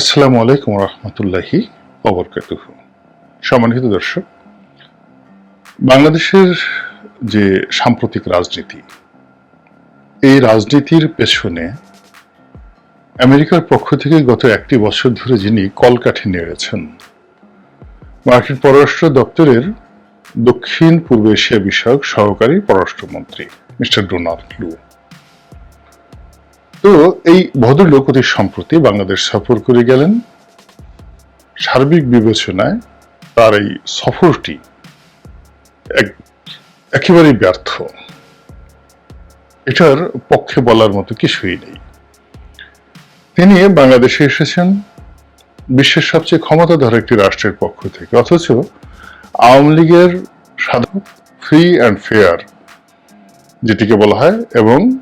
আসসালামু আলাইকুম রহমতুল্লাহি অবরকাতুহ সম্মানিত দর্শক, বাংলাদেশের যে সাম্প্রতিক রাজনীতি, এই রাজনীতির পেছনে আমেরিকার পক্ষ থেকে গত একটি বছর ধরে যিনি কলকাঠি নেড়েছেন, মার্কিন পররাষ্ট্র দপ্তরের দক্ষিণ পূর্ব এশিয়া বিষয়ক সহকারী পররাষ্ট্রমন্ত্রী মিস্টার ডোনাল্ড লু। তো এই ভদ্রলোক অতি সম্প্রতি বাংলাদেশ সফর করে গেলেন। সার্বিক বিবেচনায় তার এই সফরটি এক- একেবারেই ব্যর্থ। এটার পক্ষে বলার মতো কিছুই নেই। তিনি বাংলাদেশে এসেছেন, বিশ্বের সবচেয়ে ক্ষমতাধর একটি রাষ্ট্রের পক্ষ থেকে, অথচ আওয়ামী লীগের সাধারণ ফ্রি অ্যান্ড ফেয়ার যেটিকে বলা হয়, এবং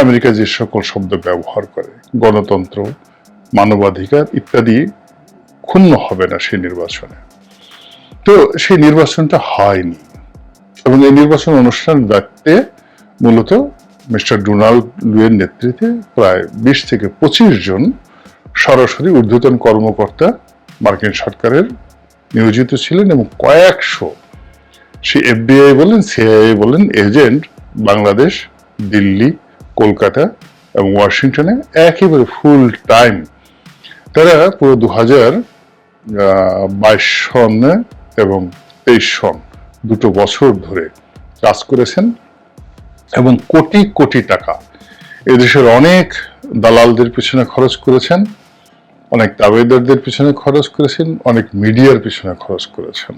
আমেরিকা যে সকল শব্দ ব্যবহার করে, গণতন্ত্র, মানবাধিকার ইত্যাদি ক্ষুণ্ণ হবে না সেই নির্বাচনে। তো সেই নির্বাচনটা হয়নি এবং এই নির্বাচন অনুষ্ঠান দেখতে মূলত মিস্টার ডোনাল্ড লুয়ের নেতৃত্বে প্রায় বিশ থেকে পঁচিশ জন সরাসরি ঊর্ধ্বতন কর্মকর্তা মার্কিন সরকারের নিয়োজিত ছিলেন এবং কয়েকশো সে এফবিআই বলেন সিআইএ বলেন, এজেন্ট বাংলাদেশ, দিল্লি কলকাতা এবং ওয়াশিংটনে একেবারে ফুল টাইম তারা পুরো দু হাজার বাইশ সনে এবং তেইশ সন দুটো বছর ধরে কাজ করেছেন এবং কোটি কোটি টাকা। এদেশের অনেক দালালদের পিছনে খরচ করেছেন, অনেক দাবেদারদের পিছনে খরচ করেছেন, অনেক মিডিয়ার পিছনে খরচ করেছেন।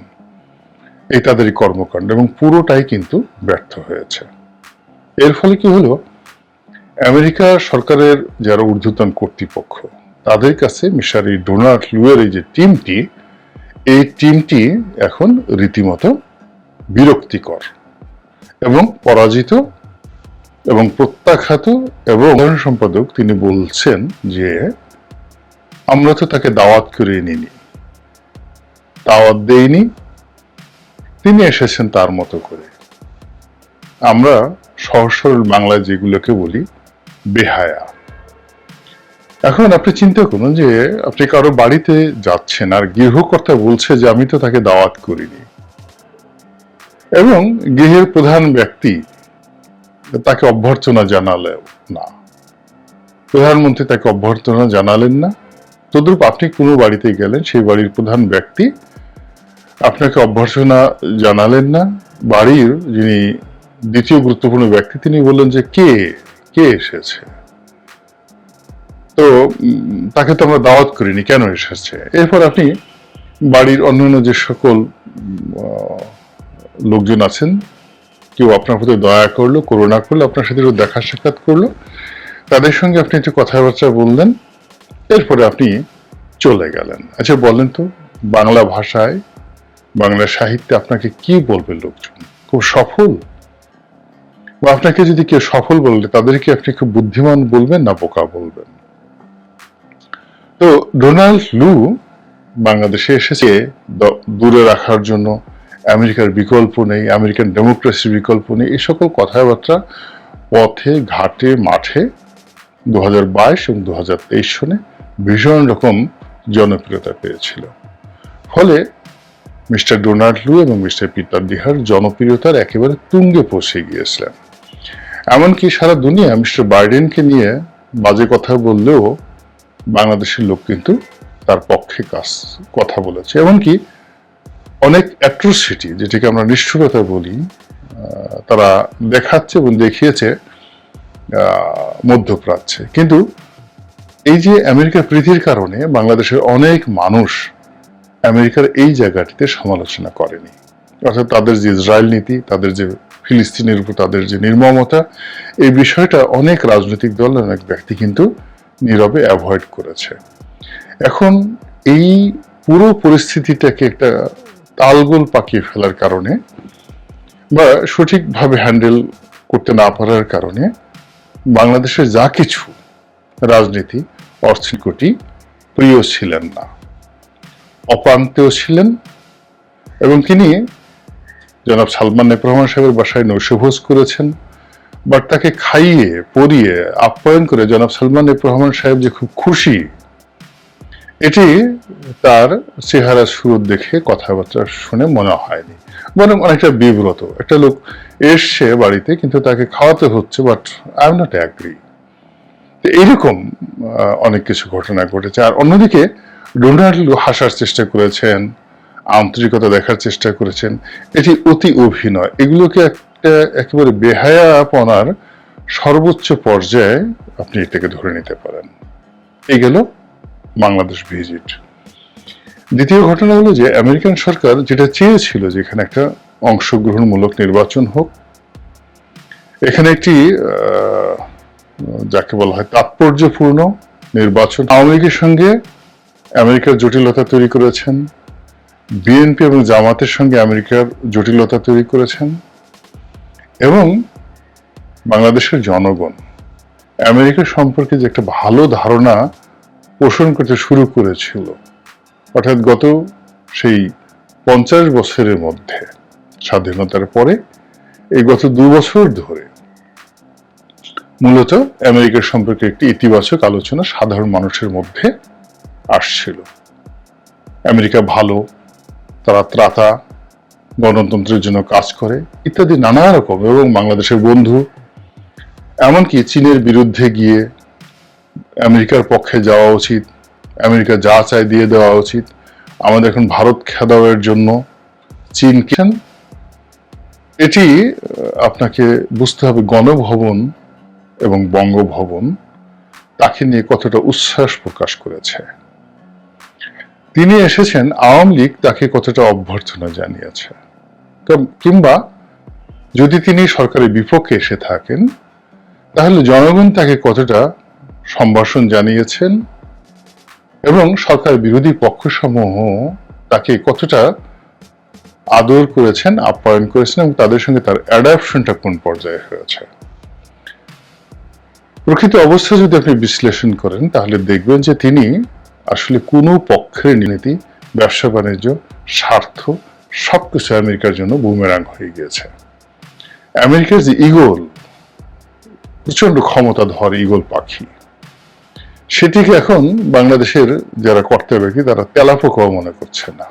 এই তাদেরই কর্মকাণ্ড এবং পুরোটাই কিন্তু ব্যর্থ হয়েছে। এর ফলে কি হলো? আমেরিকা সরকারের যারা ঊর্ধ্বতন কর্তৃপক্ষ, তাদের কাছে মিশার ডোনাল্ড লুয়ের এই যে টিমটি, এই টিমটি এখন রীতিমতো বিরক্তিকর এবং পরাজিত এবং প্রত্যাখ্যাত এবং সাধারণ সম্পাদক তিনি বলছেন যে, আমরা তো তাকে দাওয়াত করে নিনি দাওয়াত দেইনি। তিনি এসেছেন তার মতো করে। আমরা সহজ সরল বাংলায় যেগুলোকে বলি বেহায়া। এখন আপনি চিন্তা করুন যে আপনি কারও বাড়িতে যাচ্ছেন আর গৃহকর্তা বলছে যে আমি তো তাকে দাওয়াত করিনি। এবং গৃহের প্রধান ব্যক্তি তাকে অভ্যর্থনা জানালেও না। প্রধানমন্ত্রী তাকে অভ্যর্থনা জানালেন না। তদ্রূপ আপনি কোনো বাড়িতে গেলেন, সেই বাড়ির প্রধান ব্যক্তি আপনাকে অভ্যর্থনা জানালেন না। বাড়ির যিনি দ্বিতীয় গুরুত্বপূর্ণ ব্যক্তি, তিনি বললেন যে কে? কে এসেছে? তো তাকে তো আমরা দাওয়াত করিনি, কেন এসেছে? এরপর আপনি বাড়ির অন্যান্য যে সকল লোকজন আছেন, কেউ আপনার প্রতি দয়া করল, করুণা করল, আপনার সাথে দেখা সাক্ষাৎ করল, তাদের সঙ্গে আপনি একটু কথাবার্তা বললেন, এরপরে আপনি চলে গেলেন। আচ্ছা বলেন তো, বাংলা ভাষায়, বাংলা সাহিত্যে আপনাকে কি বলবে লোকজন? খুব সফল? বা আপনাকে যদি কেউ সফল বললে তাদেরকে আপনি খুব বুদ্ধিমান বলবেন না বোকা বলবেন? তো ডোনাল্ড লু বাংলাদেশে এসেছে দূরে রাখার জন্য। আমেরিকার বিকল্প নেই, আমেরিকান ডেমোক্রেসির বিকল্প নেই। এই সকল কথাবার্তা পথে, ঘাটে, মাঠে দু হাজার বাইশ এবং দু হাজার তেইশ সনে ভীষণ রকম জনপ্রিয়তা পেয়েছিল। ফলে মিস্টার ডোনাল্ড লু এবং মিস্টার পিটার দিহার জনপ্রিয়তার একেবারে তুঙ্গে পৌঁছে গিয়েছিলেন। এমনকি সারা দুনিয়া মিস্টার বাইডেনকে নিয়ে বাজে কথা বললেও বাংলাদেশের লোক কিন্তু তার পক্ষে কাজ, কথা বলেছে। এমনকি অনেক অ্যাট্রোসিটি যেটাকে আমরা নিষ্ঠুরতা বলি তারা দেখাচ্ছে এবং দেখিয়েছে মধ্যপ্রাচ্যে। কিন্তু এই যে আমেরিকার প্রীতির কারণে বাংলাদেশের অনেক মানুষ আমেরিকার এই জায়গাটিতে সমালোচনা করেনি। অর্থাৎ তাদের যে ইসরায়েল নীতি, তাদের যে ফিলিস্তিনের উপর তাদের যে নির্মমতা, এই বিষয়টা অনেক রাজনৈতিক দল অনেক ব্যক্তি কিন্তু নীরবে অ্যাভয়েড করেছে। এখন এই পুরো পরিস্থিতিটাকে একটা তালগোল পাকিয়ে ফেলার কারণে বা সঠিকভাবে হ্যান্ডেল করতে না পারার কারণে বাংলাদেশের যা কিছু রাজনীতি অর্থনীতি প্রিয় ছিলেন না অপ্রান্তেও ছিলেন এবং তিনি জনাব সালমান নেপ রহমান সাহেবের বাসায় নৈশভোজ করেছেন, বাট তাকে খাইয়ে, পরিয়ে, আপ্যায়ন করে জনাব সালমান নেপ রহমান সাহেব যে খুব খুশি, এটি তার চেহারা সুরত দেখে কথাবার্তা শুনে মনে হয়নি। বরং অনেকটা বিব্রত। একটা লোক এসছে বাড়িতে, কিন্তু তাকে খাওয়াতে হচ্ছে, but I am not agree. এইরকম অনেক কিছু ঘটনা ঘটেছে। আর অন্যদিকে, ডোনাল্ড হাসার চেষ্টা করেছেন আন্তরিকতা দেখার চেষ্টা করেছেন। এটি অতি অভিনয়। এগুলোকে একটা একেবারে বেহায়াপনার সর্বোচ্চ পর্যায়ে আপনি এটাকে ধরে নিতে পারেন। এই গেল বাংলাদেশ ভিজিট। দ্বিতীয় ঘটনা হলো যে আমেরিকান সরকার যেটা চেয়েছিল যে এখানে একটা অংশগ্রহণমূলক নির্বাচন হোক, এখানে একটি যাকে বলা হয় তাৎপর্যপূর্ণ নির্বাচন। আওয়ামী লীগের সঙ্গে আমেরিকার জটিলতা তৈরি করেছেন। বিএনপি এবং জামাতের সঙ্গে আমেরিকার জটিলতা তৈরি করেছেন এবং বাংলাদেশের জনগণ আমেরিকা সম্পর্কে যে একটা ভালো ধারণা পোষণ করতে শুরু করেছিল, অর্থাৎ গত সেই পঞ্চাশ বছরের মধ্যে, স্বাধীনতার পরে, এই গত দু বছর ধরে মূলত আমেরিকার সম্পর্কে একটি ইতিবাচক আলোচনা সাধারণ মানুষের মধ্যে আসছিল। আমেরিকা ভালো তারা ত্রাতা, গণতন্ত্রের জন্য কাজ করে ইত্যাদি নানা রকম এবং বাংলাদেশের বন্ধু। এমনকি চীনের বিরুদ্ধে গিয়ে আমেরিকার পক্ষে যাওয়া উচিত, আমেরিকা যা চায় দিয়ে দেওয়া উচিত। আমাদের এখন ভারত খেদাওয়ের জন্য চীনকে এটি আপনাকে বুঝতে হবে গণভবন এবং বঙ্গভবন তাকে নিয়ে কতটা উচ্ছ্বাস প্রকাশ করেছে। তিনি এসেছেন আওয়ামী লীগ তাকে কতটা অভ্যর্থনা জানিয়েছে। কিংবা যদি তিনি সরকারের বিপক্ষে এসে থাকেন, তাহলে জনগণ তাকে কতটা সম্ভাষণ জানিয়েছেন এবং সরকার বিরোধী পক্ষসমূহ তাকে কতটা আদর করেছেন, আপ্যায়ন করেছেন এবং তাদের সঙ্গে তার অ্যাডাপশনটা কোন পর্যায়ে হয়েছে। প্রকৃত অবস্থা যদি আপনি বিশ্লেষণ করেন, তাহলে দেখবেন যে তিনি আসলে কোনো পক্ষের নীতি, ব্যবসা বাণিজ্য, স্বার্থ সবকিছু আমেরিকার জন্য বুমেরাং হয়ে গিয়েছে। আমেরিকার যে ইগল প্রচণ্ড ক্ষমতাধর ইগল পাখি। সেটিকে এখন বাংলাদেশের যারা কর্তা ব্যক্তি, তারা তেলাপোকাও মনে করছে না,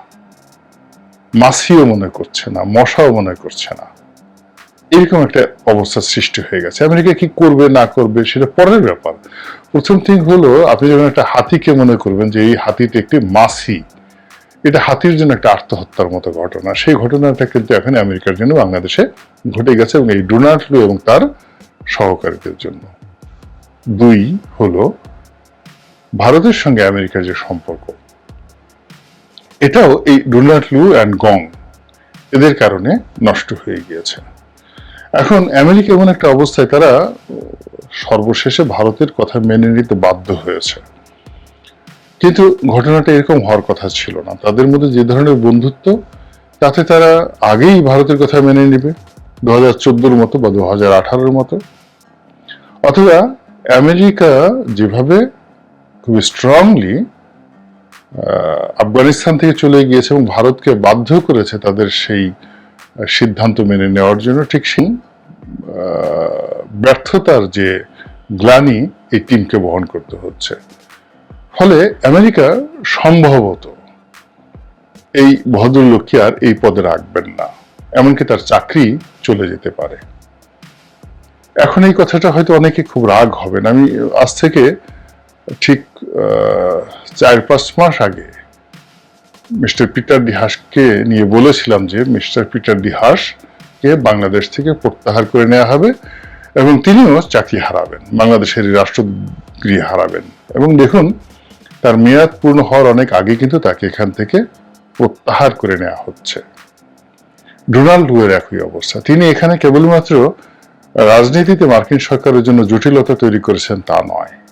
মাছিও মনে করছে না, মশাও মনে করছে না। এরকম একটা অবস্থার সৃষ্টি হয়ে গেছে। আমেরিকা কি করবে, না করবে, সেটা পরের ব্যাপার। প্রথম থিং হলো, আপনি যখন একটা হাতিকে মনে করবেন যে এই হাতিটা একটি মাছি, এটা হাতির জন্য একটা আত্মহত্যার মতো ঘটনা। সেই ঘটনাটা কিন্তু এখন আমেরিকার জন্য বাংলাদেশে ঘটে গেছে এবং এই ডোনাল্ড লু এবং তার সহকারীদের জন্য। দুই হলো, ভারতের সঙ্গে আমেরিকার যে সম্পর্ক, এটাও এই ডোনাল্ড লু অ্যান্ড গং এদের কারণে নষ্ট হয়ে গিয়েছে। এখন আমেরিকা এমন একটা অবস্থায় তারা সর্বশেষে ভারতের কথা মেনে নিতে বাধ্য হয়েছে। কিন্তু ঘটনাটা এরকম হওয়ার কথা ছিল না। তাদের মধ্যে যে ধরনের বন্ধুত্ব, তাতে তারা আগেই ভারতের কথা মেনে নেবে, দু হাজার চোদ্দোর মতো বা দু হাজার আঠারোর মতো। অথবা আমেরিকা যেভাবে খুবই স্ট্রংলি আফগানিস্তান থেকে চলে গিয়েছে এবং ভারতকে বাধ্য করেছে তাদের সেই সিদ্ধান্ত মেনে নেওয়ার জন্য ঠিক সেই ব্যর্থতার যে গ্লানি এই টিমকে বহন করতে হচ্ছে। ফলে আমেরিকা সম্ভবত এই ভদ্রলোককে আর এই পদে রাখবেন না, এমনকি তার চাকরি চলে যেতে পারে। এখন এই কথাটা হয়তো অনেকে খুব রাগ হবেন আমি আজ থেকে ঠিক চার পাঁচ মাস আগে মিস্টার পিটার ডিহাসকে নিয়ে বলেছিলাম যে মিস্টার পিটার ডিহাসকে বাংলাদেশ থেকে প্রত্যাহার করে নেওয়া হবে এবং তিনিও চাকরি হারাবেন, বাংলাদেশের রাষ্ট্রগৃহ হারাবেন। এবং দেখুন, তার মেয়াদ পূর্ণ হওয়ার অনেক আগে কিন্তু তাকে এখান থেকে প্রত্যাহার করে নেওয়া হচ্ছে। ডোনাল্ড লুয়ের একই অবস্থা। তিনি এখানে কেবলমাত্র রাজনীতিতে মার্কিন সরকারের জন্য জটিলতা তৈরি করেছেন তা নয়।